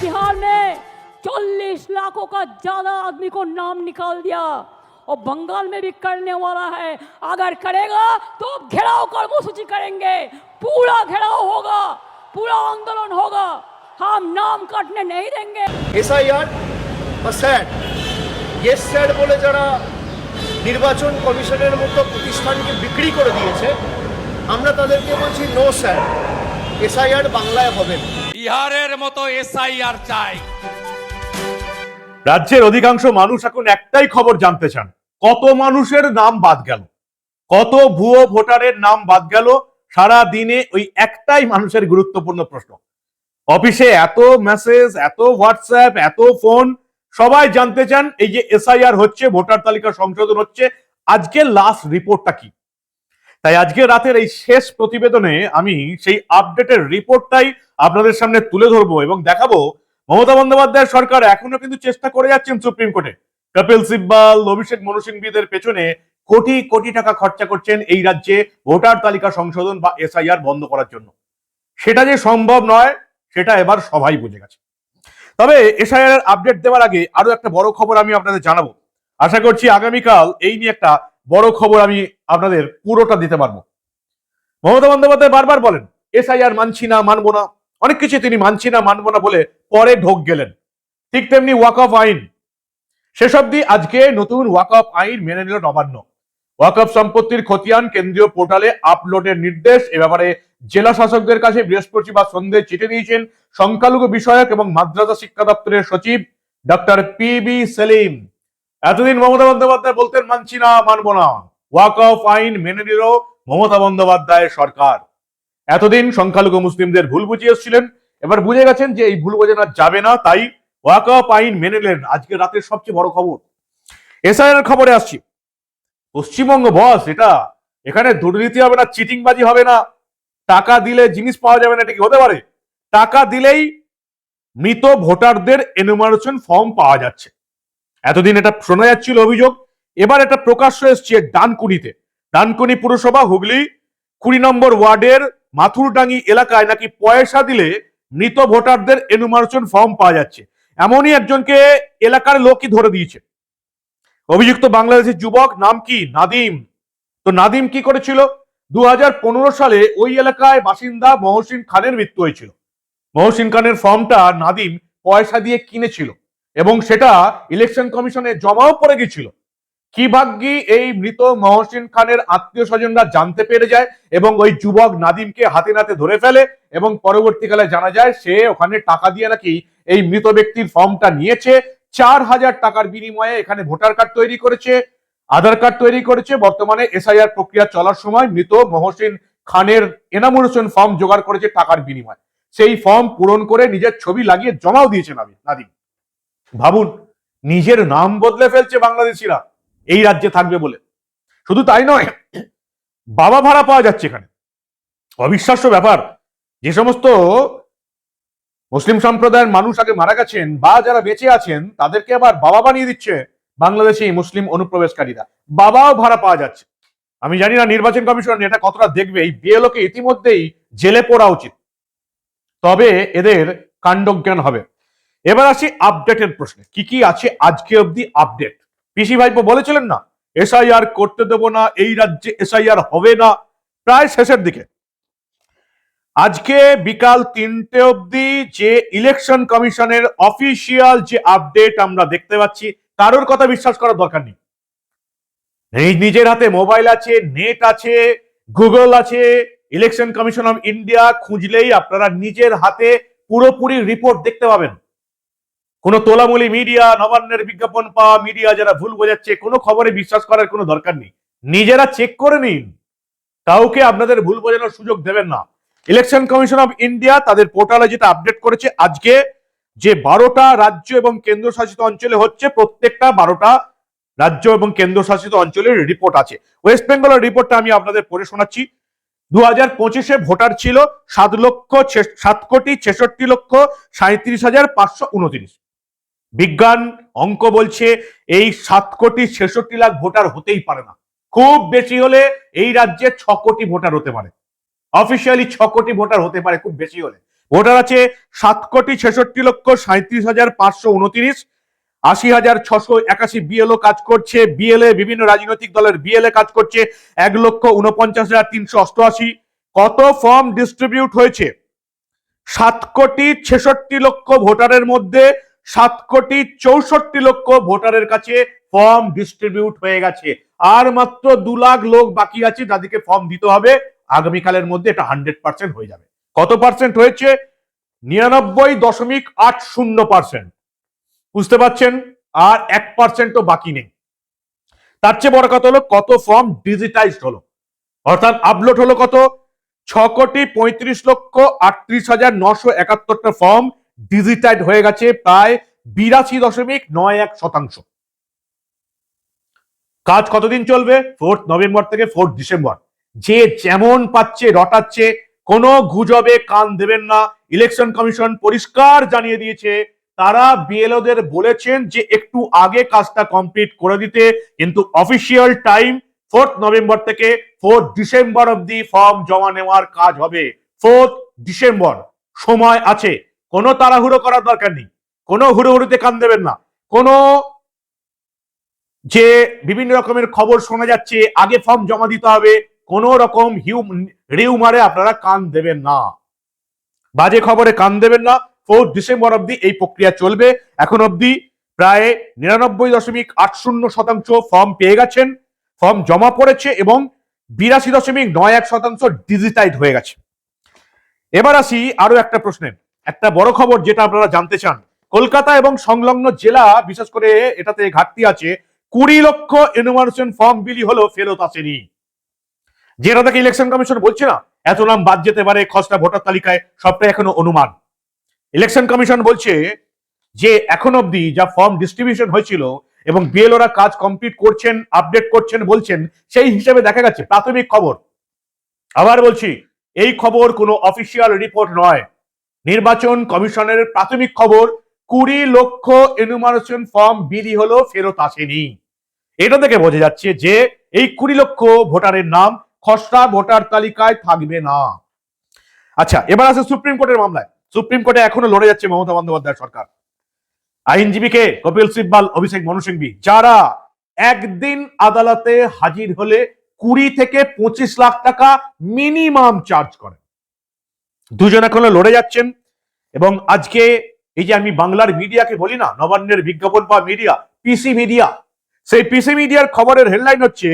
बिहार में चालीस लाखों का ज्यादा आदमी को नाम निकाल दिया और बंगाल में भी करने वाला है अगर करेगा तो घेराव कर्मसूची करेंगे पूरा घेराव होगा पूरा आंदोलन होगा हम नाम काटने नहीं देंगे এসআইআর বা স্যাট ইয়েস স্যাট বলে যারা নির্বাচন কমিশনের মতো প্রতিষ্ঠানকে বিক্রি করে দিয়েছে আমরা তাদেরকে বলছি নো স্যাট এসআইআর বাংলায় হবে না বিহারের মতো এসআইআর চাই। রাজ্যের অধিকাংশ মানুষ এখন একটাই খবর জানতে চান। কত মানুষের নাম বাদ গেল? কত ভুয়ো ভোটারের নাম বাদ গেল? সারা দিনে ওই একটাই মানুষের গুরুত্বপূর্ণ প্রশ্ন। অফিসে এত মেসেজ, এত হোয়াটসঅ্যাপ, এত ফোন, সবাই জানতে চান এই যে এসআইআর হচ্ছে, ভোটার তালিকা সংশোধন হচ্ছে, আজকে লাস্ট রিপোর্টটা কি? তাই আজকে রাতের এই শেষ প্রতিবেদনে আমি সেই আপডেটের রিপোর্টটাই আপনাদের সামনে তুলে ধরবো এবং দেখাবো মমতা বন্দ্যোপাধ্যায় সরকার এখনও কিন্তু চেষ্টা করে যাচ্ছেন সুপ্রিম কোর্টে। কপিল সিব্বাল, অভিষেক মনু সিংবিদের পেছনে কোটি কোটি টাকা খরচা করছেন এই রাজ্যে ভোটার তালিকা সংশোধন বা এসআইআর বন্ধ করার জন্য। সেটা যে সম্ভব নয়, সেটা এবার সবাই বুঝে গেছে। তবে এসআইআর আপডেট দেওয়ার আগে আরও একটা বড় খবর আমি আপনাদের জানাব। আশা করছি আগামীকাল এই নিয়ে একটা বড় খবর আমি আপনাদের পুরোটা দিতে পারব। মমতা বন্দ্যোপাধ্যায় বারবার বলেন, এসআইআর মানছি না, মানবো না। অনেক কিছু তিনি মানছি না, মানবো না বলে পরে ঢোক গেলেন। ঠিক তেমনি ওয়াক অফ আইন। শেষ অব্দি আজকে নতুন ওয়াক অফ আইন মেনে নিল নবান্ন। ওয়াক অফ সম্পত্তির খতিয়ান কেন্দ্রীয় পোর্টালে আপলোডের নির্দেশ, এ ব্যাপারে জেলা শাসকদের কাছে বৃহস্পতিবার সন্ধ্যে চিঠি দিয়েছেন সংখ্যালঘু বিষয়ক এবং মাদ্রাসা শিক্ষা দপ্তরের সচিব ডক্টর পি বি সেলিম। এতদিন মমতা বন্দ্যোপাধ্যায় বলতেন, মানছি না, মানবো না। ওয়াক অফ আইন মেনে নিল মমতা বন্দ্যোপাধ্যায়ের সরকার। এতদিন সংখ্যালঘু মুসলিমদের ভুল বুঝিয়ে এসেছিলেন। এবার বুঝে গেছেন যে এই ভুল বোঝানো যাবে না, তাই ওয়াক অফ আইন মেনে নিলেন আজকে রাতের সবচেয়ে বড় খবর। এসআইআর খবরে আসছি। পশ্চিমবঙ্গ, বস, এটা এখানে দুর্নীতি হবে না, চিটিংবাজি হবে না। টাকা দিলে জিনিস পাওয়া যাবে না, এটা কি হতে পারে? টাকা দিলেই মৃত ভোটারদের এনুমারেশন ফর্ম পাওয়া যাচ্ছে। এতদিন এটা শোনা যাচ্ছিল অভিযোগ। এবার এটা প্রকাশ্য এসছে ডানকুনিতে। ডানকুনি পুরসভা, হুগলি, কুড়ি নম্বর ওয়ার্ডের মাথুরডাঙ্গি এলাকায় নাকি পয়সা দিলে মৃত ভোটারদের এনুমারেশন ফর্ম পাওয়া যাচ্ছে। এমনই একজনকে এলাকার লোকই ধরে দিয়েছে। অভিযুক্ত বাংলাদেশের যুবক, নাম কি? নাদিম। তো নাদিম কি করেছিল? দু হাজার পনেরো সালে ওই এলাকায় বাসিন্দা মহসিন খানের মৃত্যু হয়েছিল। মহসিন খানের ফর্মটা নাদিম পয়সা দিয়ে কিনেছিল এবং সেটা ইলেকশন কমিশনে জমাও পড়ে গেছিল। কি ভাগ্যি এই মৃত মহসিন খানের আত্মীয় স্বজনরা জানতে পেরে যায় এবং ওই যুবক নাদিমকে হাতে নাতে ধরে ফেলে এবং পরবর্তীকালে জানা যায় সে ওখানে টাকা দিয়ে নাকি এই মৃত ব্যক্তির ফর্মটা নিয়েছে, চার হাজার টাকার বিনিময়ে এখানে ভোটার কার্ড তৈরি করেছে, আধার কার্ড তৈরি করেছে, বর্তমানে এসআইআর প্রক্রিয়া চলার সময় মৃত মহসিন খানের এনামুরেশন ফর্ম জোগাড় করেছে টাকার বিনিময়ে। সেই ফর্ম পূরণ করে নিজের ছবি লাগিয়ে জমাও দিয়েছে নাদিম নাদিম। ভাবুন, নিজের নাম বদলে ফেলছে বাংলাদেশিরা। এই রাজ্যে থাকবে বলে। শুধু তাই নয়, বাবা ভাড়া পাওয়া যাচ্ছে এখানে। অবিশ্বাস্য ব্যাপার, যে সমস্ত মুসলিম সম্প্রদায়ের মানুষ আগে মারা গেছেন বা যারা বেঁচে আছেন, তাদেরকে আবার বাবা বানিয়ে দিচ্ছে বাংলাদেশি মুসলিম অনুপ্রবেশকারীরা। বাবাও ভাড়া পাওয়া যাচ্ছে। আমি জানি না নির্বাচন কমিশন এটা কতটা দেখবে, এই বিএলওকে ইতিমধ্যেই জেলে পড়া উচিত। তবে এদের কাণ্ডজ্ঞান হবে। এবার আসি আপডেটের প্রশ্নে। কি কি আছে আজকে অবধি আপডেট পিসি ভাইপো বলেছিলেন না, এসআইআর করতে দেবো না, এই রাজ্যে এসআইআর হবে না, প্রায় শেষের দিকে। আজকে বিকাল তিনটে অবধি যে ইলেকশন কমিশনের অফিসিয়াল যে আপডেট আমরা দেখতে পাচ্ছি, কারোর কথা বিশ্বাস করার দরকার নেই। এই নিজের হাতে মোবাইল আছে, নেট আছে, গুগল আছে, ইলেকশন কমিশন অফ ইন্ডিয়া খুঁজলেই আপনারা নিজের হাতে পুরোপুরি রিপোর্ট দেখতে পাবেন। কোনো তোলামুলি মিডিয়া নবান্নের বিজ্ঞাপন পাওয়া মিডিয়া যারা ভুল বোঝাচ্ছে, কোনো খবরে বিশ্বাস করার কোনো দরকার নেই। নিজেরা চেক করে নিন। কাউকে আপনাদের ভুল বোঝানোর সুযোগ দেবেন না। ইলেকশন কমিশন অফ ইন্ডিয়া তাদের পোর্টালে যেটা আপডেট করেছে, আজকে যে বারোটা রাজ্য এবং কেন্দ্রশাসিত অঞ্চলে হচ্ছে, প্রত্যেকটা বারোটা রাজ্য এবং কেন্দ্রশাসিত অঞ্চলের রিপোর্ট আছে। ওয়েস্ট বেঙ্গলের রিপোর্টটা আমি আপনাদের পড়ে শোনাচ্ছি। দু হাজার পঁচিশে ভোটার ছিল সাত লক্ষ সাত কোটি ছেষট্টি লক্ষ সাঁত্রিশ হাজার পাঁচশো উনত্রিশ। বিজ্ঞান অঙ্ক বলছে এই সাত কোটি ছেষট্টি লাখ ভোটার হতেই পারে না। খুব বেশি হলে এই রাজ্যে ছ কোটি ভোটার হতে পারে। অফিসিয়ালি ছ কোটি ভোটার হতে পারে, খুব বেশি হলে। ভোটার আছে সাত কোটি ছেষট্টি লক্ষ সাঁত্রিশ হাজার পাঁচশো উনত্রিশ, আশি হাজার ছশো একাশি বিএলও কাজ করছে। বিএলএ বিভিন্ন রাজনৈতিক দলের বিএলএ কাজ করছে। এক লক্ষ উনপঞ্চাশ হাজার তিনশো অষ্টআশি। কত ফর্ম ডিস্ট্রিবিউট হয়েছে? সাত কোটি ছেষট্টি লক্ষ ভোটারের মধ্যে সাত কোটি চৌষট্টি লক্ষ ভোটারের কাছে ফর্ম ডিস্ট্রিবিউট হয়ে গেছে। আর মাত্র দু লাখ লোক বাকি আছে যাদেরকে ফর্ম দিতে হবে। আগামীকালের মধ্যে এটা হান্ড্রেড পার্সেন্ট হয়ে যাবে। কত পার্সেন্ট হয়েছে? নিরানব্বই দশমিক আট শূন্য পার্সেন্ট। বুঝতে পারছেন? আর এক পার্সেন্টও বাকি নেই। তার চেয়ে বড় কথা হলো কত ফর্ম ডিজিটাইজড হলো। অর্থাৎ আপলোড হলো কত? ছ কোটি পঁয়ত্রিশ লক্ষ আটত্রিশ হাজার নশো একাত্তরটা ফর্ম ডিজিটাইড হয়ে গেছে প্রায় বিরাশি দশমিক নয় এক শতাংশ। কাজ কতদিন চলবে? ফোর্থ নভেম্বর থেকে ফোর্থ ডিসেম্বর। যে যেমন পাচ্ছে, রটাচ্ছে, কোনো গুজবে কান দেবেন না। ইলেকশন কমিশন পরিষ্কার জানিয়ে দিয়েছে, তারা বিএলওদের বলেছেন যে একটু আগে কাজটা কমপ্লিট করে দিতে, কিন্তু অফিসিয়াল টাইম ফোর্থ নভেম্বর থেকে ফোর্থ ডিসেম্বর অব্দি ফর্ম জমা নেওয়ার কাজ হবে। ফোর্থ ডিসেম্বর সময় আছে। কোনো তাড়াহুড়ো করার দরকার নেই। কোনো হুড়োহুড়িতে কান দেবেন না। কোনো যে বিভিন্ন রকমের খবর শোনা যাচ্ছে, আগে ফর্ম জমা দিতে হবে, কোন রকম রিউমারে আপনারা কান দেবেন না। বাজে খবরে কান দেবেন না। ফোর্থ ডিসেম্বর অব্দি এই প্রক্রিয়া চলবে। এখন অবধি প্রায় নিরানব্বই দশমিক আট শূন্য শতাংশ ফর্ম পেয়ে গেছেন। ফর্ম জমা পড়েছে এবং বিরাশি দশমিক নয় এক শতাংশ ডিজিটাইজ হয়ে গেছে। এবার আসি আরও একটা প্রশ্নের একটা বড় খবর যেটা আপনারা জানতে চান, কলকাতা এবং সংলগ্ন জেলা, বিশেষ করে এটাতে ঘাটতি আছে, কুড়ি লক্ষ এনুমারেশন ফর্ম বিলি হলো ফেরত আসেনি। যেটা থেকে ইলেকশন কমিশন বলছে না, এত নাম বাদ যেতে পারে, খসড়া ভোটার তালিকায় সবটাই এখনও অনুমান। ইলেকশন কমিশন বলছে যে এখন অবধি যা ফর্ম ডিস্ট্রিবিউশন হয়েছিল এবং বিএলওরা কাজ কমপ্লিট করছেন, আপডেট করছেন, বলছেন, সেই হিসেবে দেখা গেছে, প্রাথমিক খবর। আবার বলছি, এই খবর কোনো অফিসিয়াল রিপোর্ট নয়। নির্বাচন কমিশনের প্রাথমিক খবর, কুড়ি লক্ষ এনুমারেশন ফর্ম বিলি হলো, ফেরত আসেনি। এটা থেকে বোঝা যাচ্ছে যে এই কুড়ি লক্ষ ভোটারের নাম খসড়া ভোটার তালিকায় থাকবে না। আচ্ছা এবার আছে সুপ্রিম কোর্টের মামলায়। সুপ্রিম কোর্টে এখনও লড়ে যাচ্ছে মমতা বন্দ্যোপাধ্যায় সরকার। আইনজীবীকে কপিল সিব্বাল, অভিষেক মনু সিংভি যারা একদিন আদালতে হাজির হলে কুড়ি থেকে পঁচিশ লাখ টাকা মিনিমাম চার্জ করে। দুজন এখনও লড়ে যাচ্ছেন। এবং আজকে এই যে আমি বাংলার মিডিয়াকে বলি না, নবান্নের বিজ্ঞাপন বা মিডিয়া, পিসি মিডিয়া, সেই পিসি মিডিয়ার খবরের হেডলাইন হচ্ছে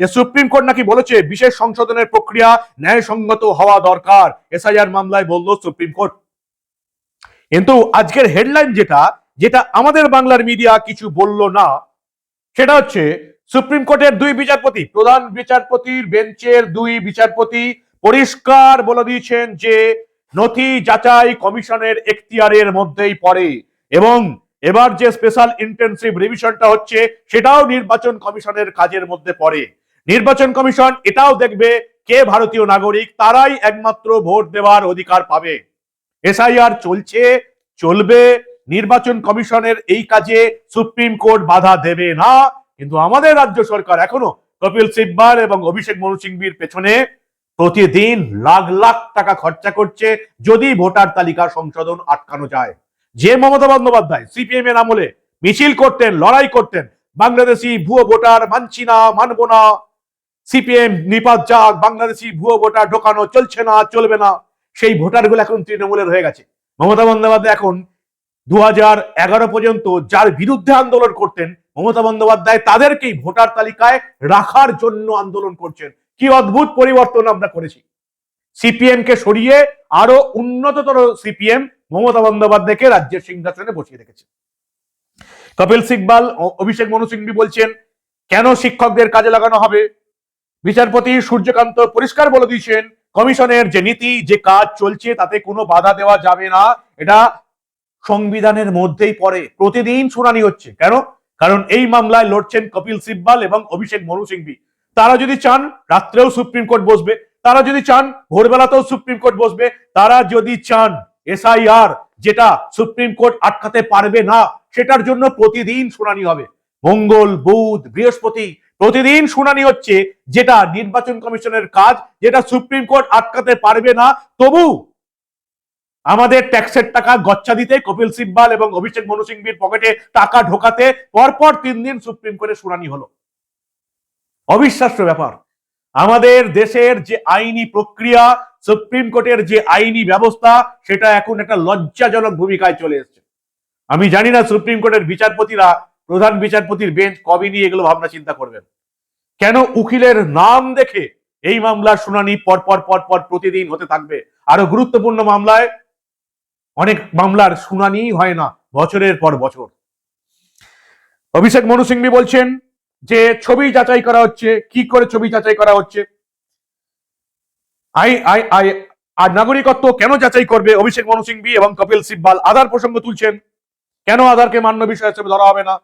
যে সুপ্রিম কোর্ট নাকি বলেছে বিশেষ সংশোধনের প্রক্রিয়া ন্যায়সঙ্গত হওয়া দরকার। এসআইআর মামলায় বলল সুপ্রিম কোর্ট। কিন্তু আজকের হেডলাইন যেটা যেটা আমাদের বাংলার মিডিয়া কিছু বলল না, সেটা হচ্ছে সুপ্রিম কোর্টের দুই বিচারপতি, প্রধান বিচারপতির বেঞ্চের দুই বিচারপতি পরিষ্কার বলে দিয়েছেন যে নথি যাচাই কমিশনের এখতিয়ারের মধ্যেই পড়ে এবং এবার যে স্পেশাল ইন্টেনসিভ রিভিশনটা হচ্ছে, সেটাও নির্বাচন কমিশনের কাজের মধ্যে পড়ে। নির্বাচন কমিশন এটাও দেখবে কে ভারতীয় নাগরিক, তারাই একমাত্র ভোট দেওয়ার অধিকার পাবে। এসআইআর চলছে, চলবে, নির্বাচন কমিশনের এই কাজে সুপ্রিম কোর্ট বাধা দেবে না। কিন্তু আমাদের রাজ্য সরকার এখনও কপিল সিব্বাল এবং অভিষেক মনু সিংভির পেছনে প্রতিদিন লাখ লাখ টাকা খরচা করছে যদি ভোটার তালিকা সংশোধন আটকানো যায়। যে মমতা বন্দ্যোপাধ্যায় সিপিএম এর আমলে মিছিল করতেন, লড়াই করতেন, বাংলাদেশি ভুয়ো ভোটার মানছি না, মানবো না। সিপিএম নিপাত যাক, বাংলাদেশি ভুয়ো ভোটার ঢোকানো চলছে না, চলবে না। সেই ভোটারগুলো এখন তৃণমূলের হয়ে গেছে। মমতা বন্দ্যোপাধ্যায় এখন দু পর্যন্ত যার বিরুদ্ধে আন্দোলন করতেন, মমতা বন্দ্যোপাধ্যায় তাদেরকেই ভোটার তালিকায় রাখার জন্য আন্দোলন করছেন। কি অদ্ভুত পরিবর্তন আমরা করেছি? সিপিএম কে সরিয়ে আরও উন্নততর সিপিএম মমতা বন্দ্যোপাধ্যায়কে রাজ্যের সিংহাসনে বসিয়ে রেখেছে। কপিল সিকবাল অভিষেক মনু সিংভি বলছেন, কেন শিক্ষকদের কাজে লাগানো হবে? বিচারপতি সূর্যকান্ত পরিষ্কার বলে দিয়েছেন, কমিশনের যে নীতি, যে কাজ চলছে তাতে কোনো বাধা দেওয়া যাবে না। এটা সংবিধানের মধ্যেই পড়ে। প্রতিদিন শুনানি হচ্ছে। কেন? কারণ এই মামলায় লড়ছেন কপিল সিব্বাল এবং অভিষেক মনু সিংভি। তারা যদি চান, রাত্রেও সুপ্রিম কোর্ট বসবে। তারা যদি চান, ভোরবেলাতেও সুপ্রিম কোর্ট বসবে। তারা যদি চান, এসআইআর, যেটা সুপ্রিম কোর্ট আটকাতে পারবে না, সেটার জন্য প্রতিদিন শুনানি হবে। মঙ্গল, বুধ, বৃহস্পতি, প্রতিদিন শুনানি হচ্ছে, যেটা নির্বাচন কমিশনের কাজ, যেটা সুপ্রিম কোর্ট আটকাতে পারবে না। তবু আমাদের ট্যাক্সের টাকা গচ্ছা দিতে, কপিল সিব্বাল এবং অভিষেক মনু পকেটে টাকা ঢোকাতে পরপর তিন দিন সুপ্রিম কোর্টে শুনানি হলো। অবিশ্বাস্য ব্যাপার। আমাদের দেশের যে আইনি প্রক্রিয়া, সুপ্রিম কোর্টের যে আইনি ব্যবস্থা, সেটা এখন একটা লজ্জাজনক ভূমিকায় চলে এসেছে। আমি জানি না সুপ্রিম কোর্টের বিচারপতিরা, প্রধান বিচারপতির বেঞ্চ কবে নিয়ে এগুলো ভাবনা চিন্তা করবেন। কেন উকিলের নাম দেখে এই মামলার শুনানি পরপর পর পর পর প্রতিদিন হতে থাকবে? আরও গুরুত্বপূর্ণ মামলায় অনেক মামলার শুনানি হয় না, বছরের পর বছর। অভিষেক মনু সিংভি বলছেন যে ছবি যাচাই করা হচ্ছে, কি করে ছবি যাচাই করা হচ্ছে? আই আই আই, আর নাগরিকত্ব কেন যাচাই করবে অভিষেক মনু সিংভি এবং কপিল সিব্বাল? আধার প্রসঙ্গ তুলছেন। কেন আধারকে মান্য বিষয় হিসেবে ধরা হবে না?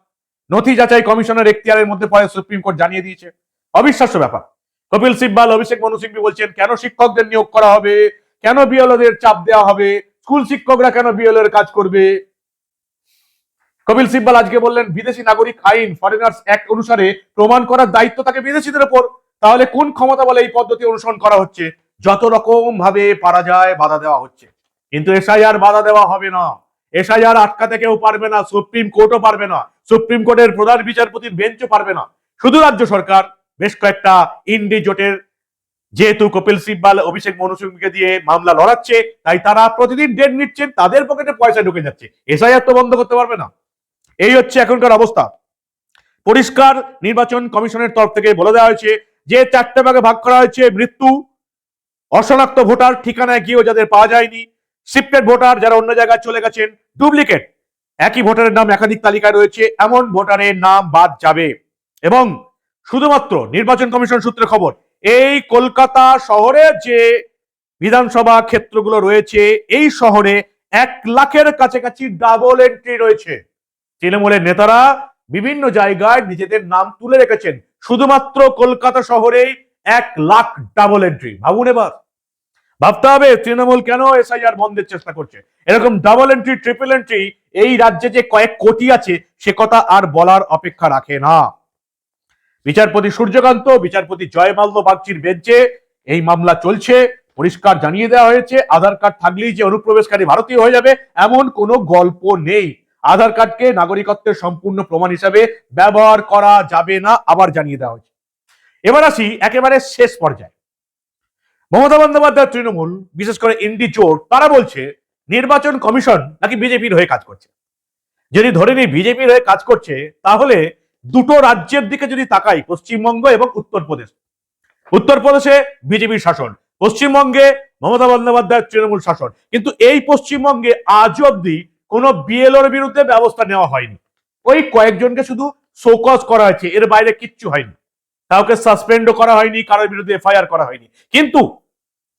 নথি যাচাই কমিশনের এখতিয়ারের মধ্যে পরে সুপ্রিম কোর্ট জানিয়ে দিয়েছে। অবিশ্বাস্য ব্যাপার। কপিল সিব্বাল, অভিষেক মনু সিংভি বলছেন, কেন শিক্ষকদের নিয়োগ করা হবে? কেন বিএলওদের চাপ দেওয়া হবে? স্কুল শিক্ষকরা কেন বিএলও কাজ করবে? কপিল সিব্বাল আজকে বললেন, বিদেশি নাগরিক আইন ফরেনার্স অ্যাক্ট অনুসারে প্রমাণ করার দায়িত্ব থাকে বিদেশিদের উপর তাহলে কোন ক্ষমতা বলে এই পদ্ধতি অনুসরণ করা হচ্ছে? যত রকম ভাবে পারা যায় বাধা দেওয়া হচ্ছে। কিন্তু এসআইআর বাধা দেওয়া হবে না। এসআইআর আটকাতে কেউ পারবে না, সুপ্রিম কোর্টও পারবে না, সুপ্রিম কোর্টের প্রধান বিচারপতির বেঞ্চও পারবে না। শুধু রাজ্য সরকার, বেশ কয়েকটা ইন্ডি জোটের, যেহেতু কপিল সিব্বাল, অভিষেক মনু সিংকে দিয়ে মামলা লড়াচ্ছে, তাই তারা প্রতিদিন ডেট নিচ্ছেন, তাদের পকেটে পয়সা ঢুকে যাচ্ছে। এসআইআর তো বন্ধ করতে পারবে না। এই হচ্ছে এখনকার অবস্থা। পরিষ্কার নির্বাচন কমিশনের তরফ থেকে বলে দেওয়া হয়েছে, যে চারটে ভাগে ভাগ করা হয়েছে, মৃত্যু অশনাক্ত ভোটার ঠিকানায় গিয়েও যাদের পাওয়া যায়নি, শিফটেড ভোটার যারা অন্য জায়গায় চলে গেছেন, ডুপ্লিকেট। একই ভোটারের নাম একাধিক তালিকায় রয়েছে, এমন ভোটারের নাম বাদ যাবে। এবং শুধুমাত্র নির্বাচন কমিশন সূত্রে খবর, এই কলকাতা শহরে যে বিধানসভা ক্ষেত্রগুলো রয়েছে, এই শহরে এক লাখের কাছাকাছি ডাবল এন্ট্রি রয়েছে। তৃণমূলের নেতারা বিভিন্ন জায়গায় নিজেদের নাম তুলে রেখেছেন। শুধুমাত্র কলকাতা শহরেই এক লাখ ডাবল এন্ট্রি ভাবুন এবার। ভাবতে হবে তৃণমূল কেন এসআইআর বন্ধের চেষ্টা করছে। এরকম ডাবল এন্ট্রি ট্রিপল এন্ট্রি এই রাজ্যে যে কয়েক কোটি আছে, সে কথা আর বলার অপেক্ষা রাখে না। বিচারপতি সূর্যকান্ত, বিচারপতি জয়মাল্য বাগচির বেঞ্চে এই মামলা চলছে। পরিষ্কার জানিয়ে দেওয়া হয়েছে, আধার কার্ড থাকলেই যে অনুপ্রবেশকারী ভারতীয় হয়ে যাবে, এমন কোনো গল্প নেই। আধার কার্ডকে নাগরিকত্বের সম্পূর্ণ প্রমাণ হিসাবে ব্যবহার করা যাবে না, আবার জানিয়ে দেওয়া হয়েছে। এবার আসি একেবারে শেষ পর্যায়ে। মমতা বন্দ্যোপাধ্যায়, তৃণমূল, বিশেষ করে ইন্ডি চোর, তারা বলছে, নির্বাচন কমিশন নাকি বিজেপির হয়ে কাজ করছে। যদি ধরে নিই বিজেপির হয়ে কাজ করছে, তাহলে দুটো রাজ্যের দিকে যদি তাকাই, পশ্চিমবঙ্গ এবং উত্তরপ্রদেশ। উত্তরপ্রদেশে বিজেপির শাসন, পশ্চিমবঙ্গে মমতা বন্দ্যোপাধ্যায়ের তৃণমূল শাসন। কিন্তু এই পশ্চিমবঙ্গে আজ অব্দি কোনো বিএলওর বিরুদ্ধে ব্যবস্থা নেওয়া হয়নি। ওই কয়েকজনকে শুধু শোকজ করা হয়েছে, এর বাইরে কিচ্ছু হয়নি। কাউকে সাসপেন্ডও করা হয়নি, কারোর বিরুদ্ধে এফআইআর করা হয়নি। কিন্তু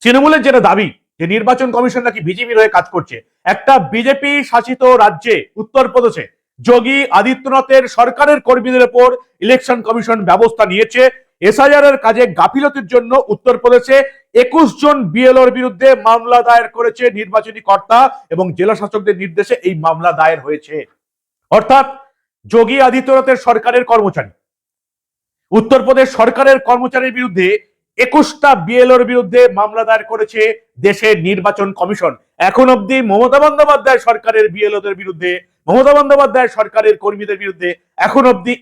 তৃণমূলের যেটা দাবি, যে নির্বাচন কমিশন নাকি বিজেপির হয়ে কাজ করছে, একটা বিজেপি শাসিত রাজ্যে, উত্তরপ্রদেশে, যোগী আদিত্যনাথের সরকারের কর্মীদের উপর ইলেকশন কমিশন ব্যবস্থা নিয়েছে এসআইআর কাজে গাফিলতির জন্য উত্তরপ্রদেশে একুশ জন বিএলওর বিরুদ্ধে মামলা দায়ের করেছে নির্বাচনী কর্তা এবং জেলা শাসকদের নির্দেশে এই মামলা দায়ের হয়েছে। অর্থাৎ যোগী আদিত্যনাথের সরকারের কর্মচারী। উত্তরপ্রদেশ সরকারের কর্মচারীর বিরুদ্ধে একুশটা বিএলওর বিরুদ্ধে মামলা দায়ের করেছে দেশের নির্বাচন কমিশন। এখন অবধি মমতা বন্দ্যোপাধ্যায় সরকারের বিএলওদের বিরুদ্ধে, মমতা বন্দ্যোপাধ্যায় সরকারের কর্মীদের বিরুদ্ধে এখন অবধি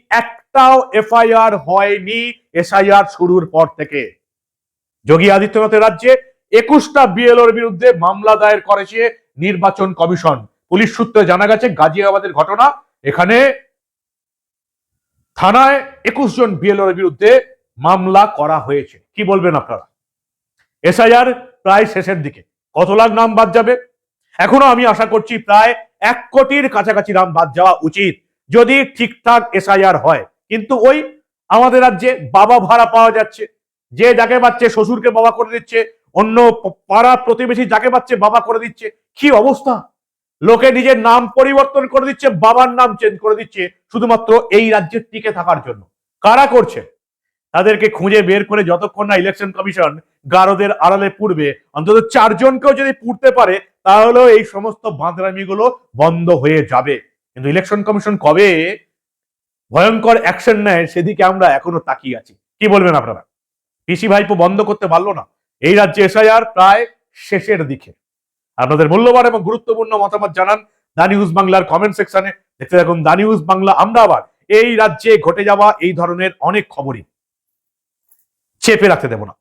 একটাও এফআইআর হয়নি, এসআইআর শুরুর পর থেকে। যোগী আদিত্যনাথের রাজ্যে একুশটা বিএলওর বিরুদ্ধে মামলা দায়ের করেছে নির্বাচন কমিশন। পুলিশ সূত্রে জানা গেছে, গাজিয়াবাদের ঘটনা, এখানে থানায় একুশ জন বিএলওর বিরুদ্ধে মামলা করা হয়েছে। কি বলবেন আপনারা? এসআইআর প্রায় শেষের দিকে। কত লাখ নাম বাদ যাবে? এখনও আমি আশা করছি প্রায় এক কোটির কাছাকাছি নাম বাদ যাওয়া উচিত। যদি ঠিকঠাক এসআইআর হয় কিন্তু ওই আমাদের রাজ্যে বাবা ভাড়া পাওয়া যাচ্ছে। যে যাকে পাচ্ছে শ্বশুরকে বাবা করে দিচ্ছে, অন্য পাড়া প্রতিবেশী যাকে পাচ্ছে বাবা করে দিচ্ছে, কি অবস্থা? লোকে নিজের নাম পরিবর্তন করে দিচ্ছে, বাবার নাম চেঞ্জ করে দিচ্ছে, শুধুমাত্র এই রাজ্যের টিকে থাকার জন্য। কারা করছে? তাদেরকে খুঁজে বের করে যতক্ষণ না ইলেকশন কমিশন গারদের আড়ালে পুড়বে, অন্তত চারজনকেও যদি পুড়তে পারে, তাহলেও এই সমস্ত বাঁদরামিগুলো বন্ধ হয়ে যাবে। কিন্তু ইলেকশন কমিশন কবে? ভয়ঙ্কর অ্যাকশন নেয়, সেদিকে আমরা এখনও তাকিয়ে আছি। কি বলবেন আপনারা? পিসি ভাইপো বন্ধ করতে পারল না। এই রাজ্যে এসআইআর প্রায় শেষের দিকে। আপনাদের মূল্যবান এবং গুরুত্বপূর্ণ মতামত জানান দা নিউজ বাংলার কমেন্ট সেকশনে দেখতে থাকুন দা নিউজ বাংলা, আমরা আবার এই রাজ্যে ঘটে যাওয়া এই ধরনের অনেক খবরই। চেপে রাখতে দেব না।